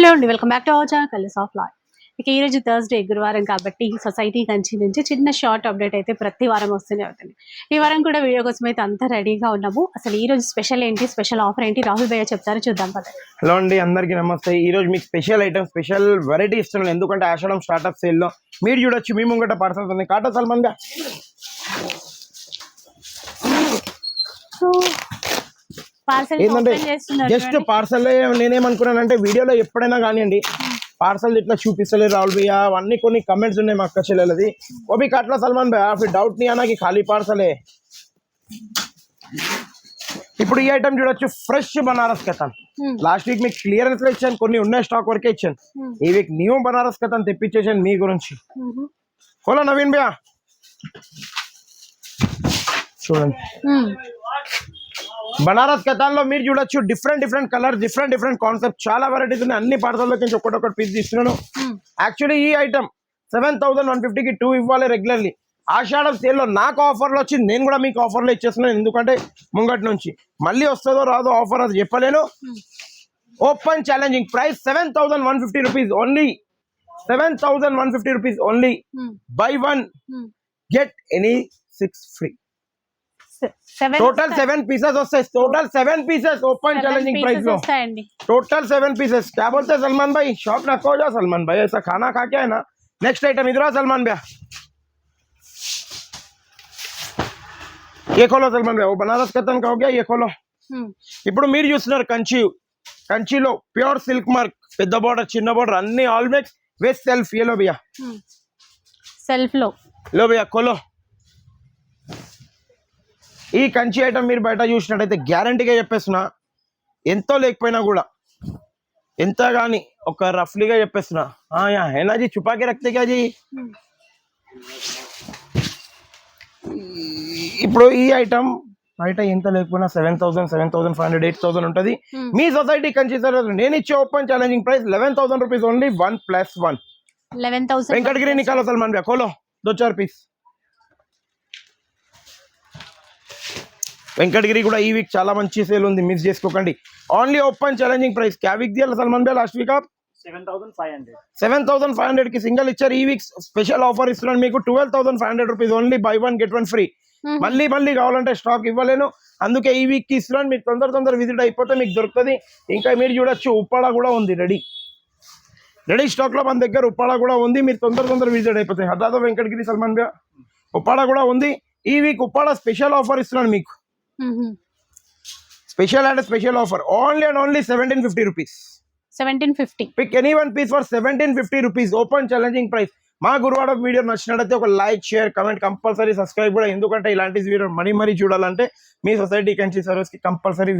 Hello అండి welcome back to our channel colours of Loy ఇక ఈ రోజు థర్స్డే గురువారం కాబట్టి సొసైటీ కంచి నుంచి చిన్న షార్ట్ అప్డేట్ అయితే ప్రతి వారం వస్తూనే అవుతుంది ఈ వారం కూడా వీడియో కోసం అయితే అంతా రెడీగా ఉన్నాము. అసలు ఈ రోజు స్పెషల్ ఏంటి స్పెషల్ ఆఫర్ ఏంటి రాహుల్ భయ్య చెప్తారో చూద్దాం పద. హలో అండి అందరికీ నమస్తే. ఈ రోజు మీకు స్పెషల్ ఐటమ్ స్పెషల్ వెరైటీ ఇస్తున్నాను ఎందుకంటే ఆషాఢం స్టార్ట్అప్ సేల్లో మీరు చూడొచ్చు మీ ముంగట పార్సల్స్ ఉన్నాయి. కాటా సల్మాన్ ఏంటంటే జస్ట్ పార్సల్ నేనేమనుకున్నానంటే వీడియోలో ఎప్పుడైనా కానివ్వండి పార్సల్ ఇట్లా చూపిస్తలేదు రాహుల్ భయ్య అవన్నీ కొన్ని కమెంట్స్ ఉన్నాయి మా అక్క చెల్లెలది. ఓపి కట్లా సల్మాన్ భయ్ ఫిర్ డౌట్ నీ అనాకి ఖాళీ పార్సలే. ఇప్పుడు ఈ ఐటమ్ చూడొచ్చు fresh Banaras katan. Last week మీకు క్లియరెన్స్లో ఇచ్చాను కొన్ని ఉన్నాయి స్టాక్ వరకే ఇచ్చాను. ఈ వీక్ న్యూ బనారస్ కథన్ తెప్పించేసాను మీ గురించి. హలో నవీన్ భయ్య. చూడండి. బనారస్ కథాల్లో మీరు చూడొచ్చు. Different different colour different different concept చాలా వెరైటీస్ ఉన్నాయి. అన్ని పార్సల్లో నుంచి ఒక్కొక్కటి పీస్ తీస్తున్నాను మ్మ్. యాక్చువల్లీ ఈ ఐటమ్ సెవెన్ థౌసండ్ వన్ ఫిఫ్టీకి టూ ఇవ్వాలి రెగ్యులర్లీ ఆషాఢం సేల్లో నాకు ఆఫర్లో వచ్చింది. నేను కూడా మీకు ఆఫర్లో ఇచ్చేస్తున్నాను. ఎందుకంటే ముంగటి నుంచి. మళ్ళీ వస్తుందో రాదో ఆఫర్ అది చెప్పలేను. Open challenging price seven thousand one fifty rupees only seven thousand one fifty rupees only. Buy one. Get any six free total seven pieces వస్తాయి total seven pieces open challenging price లో total seven pieces क्या बोलते हैं सलमान भाई shop ना खो जाओ सलमान भाई ऐसा खाना खा के है ना नेक्स्ट आइटम इधर आओ सलमान भैया ये खोलो सलमान भैया वो बनारस कतन का हो गया ये खोलो ఇప్పుడు మీరు చూస్తున్నారు కంచి కంచిలో ప్యూర్ సిల్క్ మార్క్ పెద్ద బోర్డర్ చిన్న బోర్డర్ అన్ని ఆల్మేక్స్ వేస్ట్ సెల్ఫ్ ఏలో బియా సెల్ఫ్ లో లో బియా కొలో ఈ కంచి ఐటమ్ మీరు బయట చూసినట్టయితే గ్యారంటీగా చెప్పేస్తున్నా ఎంతో లేకపోయినా కూడా ఎంత కానీ ఒక రఫ్లీగా చెప్పేస్తున్నా. ఏనాజీ చుపాకీ రక్తే కాజీ ఇప్పుడు ఈ ఐటమ్ బయట ఎంత లేకపోయినా seven thousand seven thousand five hundred eight thousand ఉంటుంది. మీ సొసైటీ కన్సిడర్ నేను ఇచ్చే open challenging price eleven thousand rupees only one plus one Venkatagiri Niccolo Salman భ్యా కోలో దో చార్ పీస్ వెంకటగిరి కూడా ఈ వీక్ చాలా మంచి సేల్ ఉంది. మిస్ చేసుకోకండి. ఓన్లీ ఓపెన్ ఛాలెంజింగ్ ప్రైస్ క్యా వీక్ దియాలి సల్మాన్ భయ్య last week seven thousand five hundred seven thousand five హండ్రెడ్కి సింగిల్ ఇచ్చారు. ఈ వీక్ స్పెషల్ ఆఫర్ ఇస్తున్నాను మీకు. Twelve thousand five hundred rupees only buy one get one free మళ్ళీ మళ్ళీ కావాలంటే స్టాక్ ఇవ్వలేను. అందుకే ఈ వీక్కి ఇస్తున్నాను. మీకు తొందర తొందర విజిట్ అయిపోతే మీకు దొరుకుతుంది. ఇంకా మీరు చూడొచ్చు. ఉప్పాడ కూడా ఉంది రెడీ రెడీ స్టాక్లో మన దగ్గర ఉప్పాడ కూడా ఉంది. మీరు తొందర తొందర విజిట్ అయిపోతాయి. హఠాత్ వెంకటగిరి సల్మాన్ భయ్య ఉప్పాడ కూడా ఉంది. ఈ వీక్ ఉప్పాడ స్పెషల్ ఆఫర్ ఇస్తున్నాను మీకు. స్పెషల్ అంటే special offer only and only seventeen fifty rupees seventeen fifty. Pick any one piece for seventeen fifty rupees open challenging price మా గురువాడ వీడియో నచ్చినట్టయితే ఒక like share comment compulsory subscribe కూడా. ఎందుకంటే ఇలాంటి video మరీ మరీ చూడాలంటే మీ సొసైటీ కంచి సర్వీస్కి కంపల్సరీ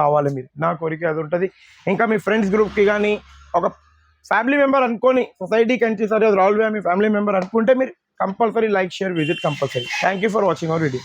కావాలి మీరు. నా కోరిక అది ఉంటుంది. ఇంకా మీ ఫ్రెండ్స్ గ్రూప్కి కానీ ఒక ఫ్యామిలీ మెంబర్ అనుకొని సొసైటీ కంచి సర్వీస్ రాల్ మీ ఫ్యామిలీ మెంబర్ అనుకుంటే మీరు compulsory like share visit compulsory thank you for watching our video